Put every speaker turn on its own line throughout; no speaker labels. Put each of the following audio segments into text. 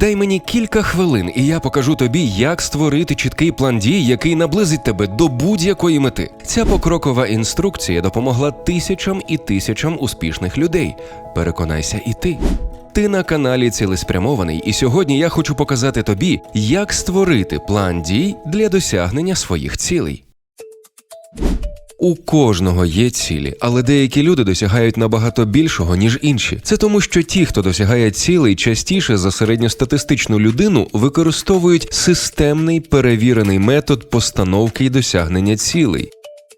Дай мені кілька хвилин, і я покажу тобі, як створити чіткий план дій, який наблизить тебе до будь-якої мети. Ця покрокова інструкція допомогла тисячам і тисячам успішних людей. Переконайся і ти. Ти на каналі цілеспрямований, і сьогодні я хочу показати тобі, як створити план дій для досягнення своїх цілей. У кожного є цілі, але деякі люди досягають набагато більшого, ніж інші. Це тому, що ті, хто досягає цілей, частіше за середньостатистичну людину використовують системний перевірений метод постановки і досягнення цілей.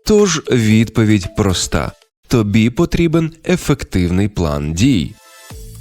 Тож відповідь проста: тобі потрібен ефективний план дій.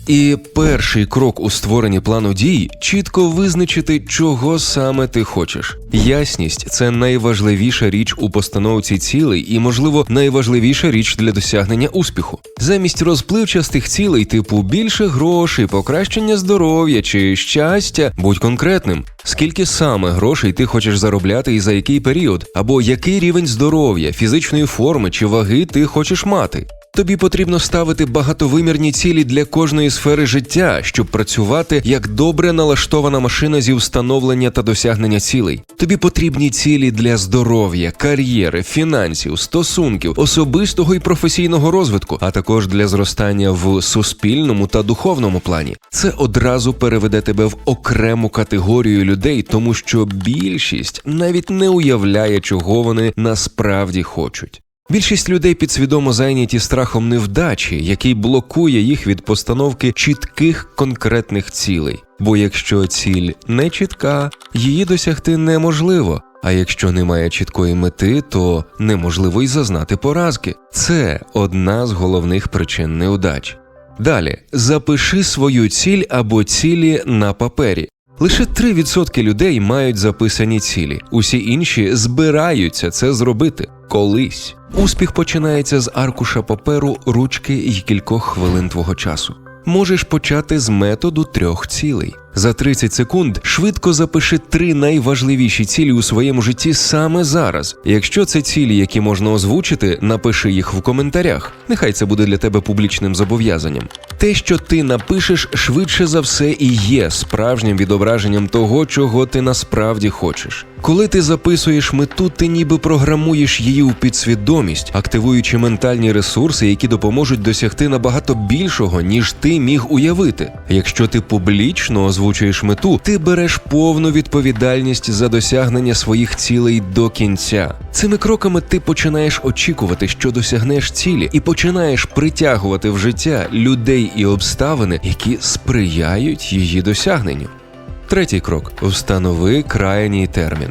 І перший крок у створенні плану дій чітко визначити, чого саме ти хочеш. Ясність це найважливіша річ у постановці цілей і, можливо, найважливіша річ для досягнення успіху. Замість розпливчастих цілей, типу більше грошей, покращення здоров'я чи щастя, будь конкретним. Скільки саме грошей ти хочеш заробляти і за який період, або який рівень здоров'я, фізичної форми чи ваги ти хочеш мати. Тобі потрібно ставити багатовимірні цілі для кожної сфери життя, щоб працювати як добре налаштована машина зі встановлення та досягнення цілей. Тобі потрібні цілі для здоров'я, кар'єри, фінансів, стосунків, особистого і професійного розвитку, а також для зростання в суспільному та духовному плані. Це одразу переведе тебе в окрему категорію людей, тому що більшість навіть не уявляє, чого вони насправді хочуть. Більшість людей підсвідомо зайняті страхом невдачі, який блокує їх від постановки чітких конкретних цілей. Бо якщо ціль не чітка, її досягти неможливо. А якщо немає чіткої мети, то неможливо й зазнати поразки. Це одна з головних причин неудач. Далі запиши свою ціль або цілі на папері. Лише 3% людей мають записані цілі, усі інші збираються це зробити колись. Успіх починається з аркуша паперу, ручки і кількох хвилин твого часу. Можеш почати з методу трьох цілей. За 30 секунд швидко запиши три найважливіші цілі у своєму житті саме зараз. Якщо це цілі, які можна озвучити, напиши їх в коментарях. Нехай це буде для тебе публічним зобов'язанням. Те, що ти напишеш, швидше за все і є справжнім відображенням того, чого ти насправді хочеш. Коли ти записуєш мету, ти ніби програмуєш її у підсвідомість, активуючи ментальні ресурси, які допоможуть досягти набагато більшого, ніж ти міг уявити. Якщо ти публічно озвучуєш мету, ти береш повну відповідальність за досягнення своїх цілей до кінця. Цими кроками ти починаєш очікувати, що досягнеш цілі, і починаєш притягувати в життя людей і обставини, які сприяють її досягненню. Третій крок встанови крайній термін.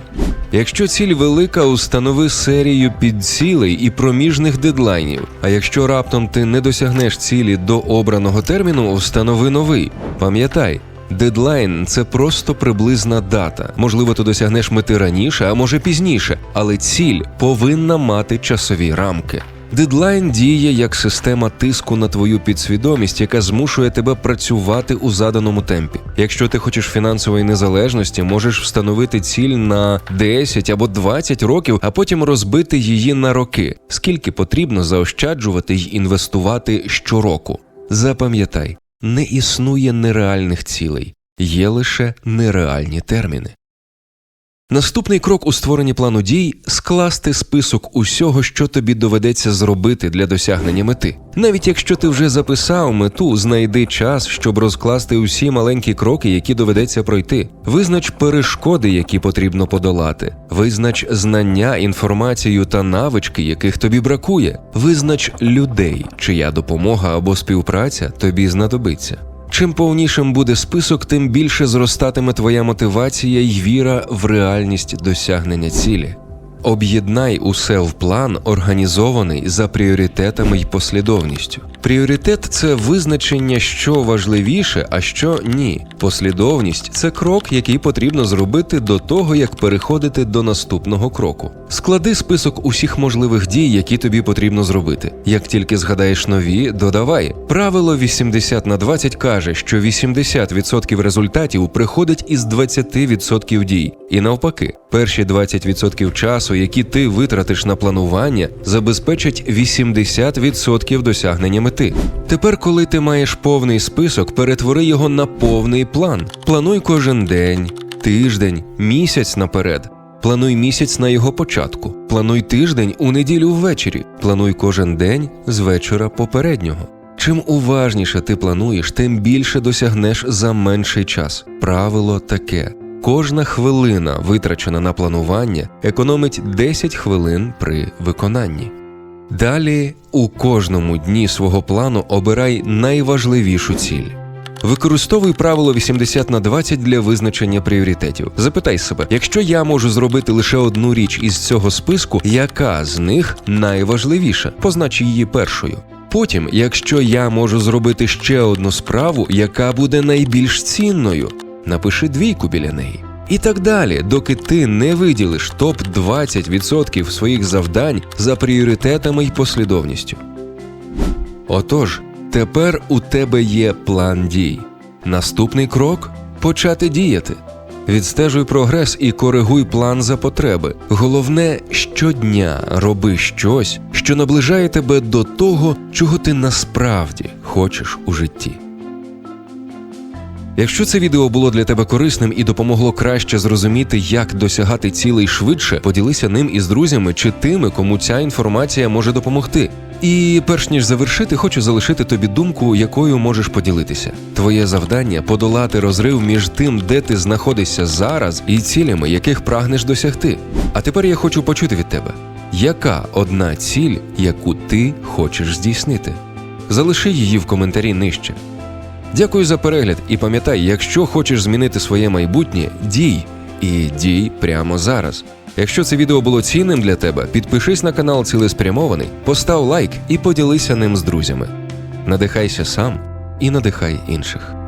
Якщо ціль велика, установи серію підцілей і проміжних дедлайнів. А якщо раптом ти не досягнеш цілі до обраного терміну, встанови новий. Пам'ятай, дедлайн це просто приблизна дата. Можливо, ти досягнеш мети раніше, а може пізніше, але ціль повинна мати часові рамки. Дедлайн діє як система тиску на твою підсвідомість, яка змушує тебе працювати у заданому темпі. Якщо ти хочеш фінансової незалежності, можеш встановити ціль на 10 або 20 років, а потім розбити її на роки. Скільки потрібно заощаджувати й інвестувати щороку. Запам'ятай, не існує нереальних цілей, є лише нереальні терміни. Наступний крок у створенні плану дій скласти список усього, що тобі доведеться зробити для досягнення мети. Навіть якщо ти вже записав мету, знайди час, щоб розкласти усі маленькі кроки, які доведеться пройти. Визнач перешкоди, які потрібно подолати. Визнач знання, інформацію та навички, яких тобі бракує. Визнач людей, чия допомога або співпраця тобі знадобиться. Чим повнішим буде список, тим більше зростатиме твоя мотивація й віра в реальність досягнення цілі. Об'єднай усе в план, організований за пріоритетами й послідовністю. Пріоритет це визначення, що важливіше, а що ні. Послідовність це крок, який потрібно зробити до того, як переходити до наступного кроку. Склади список усіх можливих дій, які тобі потрібно зробити. Як тільки згадаєш нові, додавай. Правило 80 на 20 каже, що 80% результатів приходить із 20% дій. І навпаки, перші 20% часу, які ти витратиш на планування, забезпечать 80% досягнення мети. Ти. Тепер, коли ти маєш повний список, перетвори його на повний план. Плануй кожен день, тиждень, місяць наперед. Плануй місяць на його початку. Плануй тиждень у неділю ввечері. Плануй кожен день з вечора попереднього. Чим уважніше ти плануєш, тим більше досягнеш за менший час. Правило таке: кожна хвилина, витрачена на планування, економить 10 хвилин при виконанні. Далі у кожному дні свого плану обирай найважливішу ціль. Використовуй правило 80 на 20 для визначення пріоритетів. Запитай себе, якщо я можу зробити лише одну річ із цього списку, яка з них найважливіша? Познач її першою. Потім, якщо я можу зробити ще одну справу, яка буде найбільш цінною, напиши двійку біля неї. І так далі, доки ти не виділиш топ 20% своїх завдань за пріоритетами й послідовністю. Отож, тепер у тебе є план дій. Наступний крок почати діяти. Відстежуй прогрес і коригуй план за потреби. Головне, щодня роби щось, що наближає тебе до того, чого ти насправді хочеш у житті. Якщо це відео було для тебе корисним і допомогло краще зрозуміти, як досягати цілей швидше, поділися ним із друзями чи тими, кому ця інформація може допомогти. І перш ніж завершити, хочу залишити тобі думку, якою можеш поділитися. Твоє завдання подолати розрив між тим, де ти знаходишся зараз, і цілями, яких прагнеш досягти. А тепер я хочу почути від тебе, яка одна ціль, яку ти хочеш здійснити? Залиши її в коментарі нижче. Дякую за перегляд і пам'ятай, якщо хочеш змінити своє майбутнє, дій і дій прямо зараз. Якщо це відео було цінним для тебе, підпишись на канал Цілеспрямований, постав лайк і поділися ним з друзями. Надихайся сам і надихай інших.